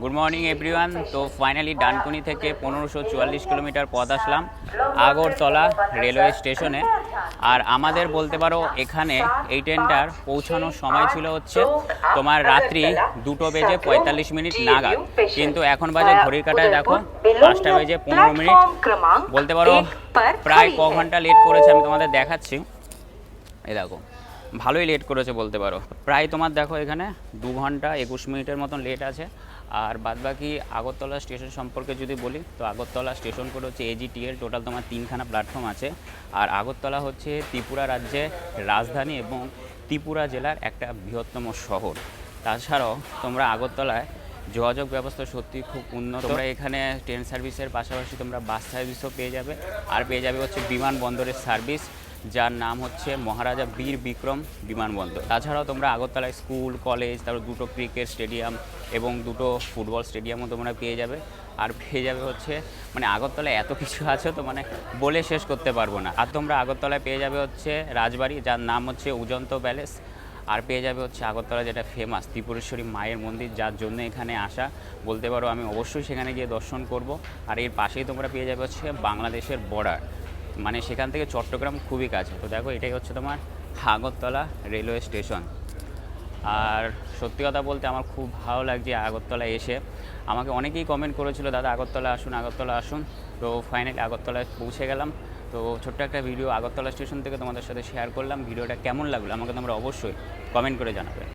Good morning everyone তো finally Dankuni থেকে পনেরোশো চুয়াল্লিশ কিলোমিটার পথ আসলাম আগরতলা রেলওয়ে স্টেশনে। আর আমাদের বলতে পারো এখানে এই ট্রেনটার পৌঁছানোর সময় ছিল হচ্ছে তোমার রাত্রি দুটো বেজে পঁয়তাল্লিশ মিনিট নাগাদ। কিন্তু এখন বাজে ঘড়ির কাটায় দেখো পাঁচটা বেজে পনেরো মিনিট। বলতে পারো প্রায় ক ঘণ্টা লেট করেছে আমি তোমাদের দেখাচ্ছি। এই দেখো। ভালোই লেট করেছে বলতে পারো। প্রায় তোমার দেখো এখানে দু ঘণ্টা একুশ মিনিটের মতন লেট আছে। আর বাদবাকি আগরতলা স্টেশন সম্পর্কে যদি বলি, তো আগরতলা স্টেশন করে হচ্ছে এজিটিএল টোটাল তোমার তিনখানা প্ল্যাটফর্ম আছে। আর আগরতলা হচ্ছে ত্রিপুরা রাজ্যের রাজধানী এবং ত্রিপুরা জেলার একটা বৃহত্তম শহর। তাছাড়াও তোমরা আগরতলায় যোগাযোগ ব্যবস্থা সত্যি খুব উন্নত। তোমরা এখানে ট্রেন সার্ভিসের পাশাপাশি তোমরা বাস সার্ভিসও পেয়ে যাবে। আর পেয়ে যাবে হচ্ছে বিমানবন্দরের সার্ভিস যার নাম হচ্ছে মহারাজা বীর বিক্রম বিমানবন্দর। তাছাড়াও তোমরা আগরতলায় স্কুল, কলেজ, তারপর দুটো ক্রিকেট স্টেডিয়াম এবং দুটো ফুটবল স্টেডিয়ামও তোমরা পেয়ে যাবে। আর পেয়ে যাবে হচ্ছে মানে আগরতলায় এত কিছু আছে তো মানে বলে শেষ করতে পারব না। আর তোমরা আগরতলায় পেয়ে যাবে হচ্ছে রাজবাড়ি, যার নাম হচ্ছে উজন্ত প্যালেস। আর পেয়ে যাবে হচ্ছে আগরতলা যেটা ফেমাস ত্রিপুরেশ্বরী মায়ের মন্দির, যার জন্য এখানে আসা। বলতে পারো আমি অবশ্যই সেখানে গিয়ে দর্শন করব। আর এর পাশেই তোমরা পেয়ে যাবে হচ্ছে বাংলাদেশের বর্ডার মানে সেখান থেকে চট্টগ্রাম খুবই কাছে। তো দেখো, এটাই হচ্ছে তোমার আগরতলা রেলওয়ে স্টেশন। আর সত্যি কথা বলতে আমার খুব ভালো লাগছে আগরতলা এসে। আমাকে অনেকেই কমেন্ট করেছিল, দাদা, আগরতলা আসুন আগরতলা আসুন। তো ফাইনালি আগরতলায় পৌঁছে গেলাম। তো ছোট্ট একটা ভিডিও আগরতলা স্টেশন থেকে তোমাদের সাথে শেয়ার করলাম। ভিডিওটা কেমন লাগল আমাকে তোমরা অবশ্যই কমেন্ট করে জানাবে।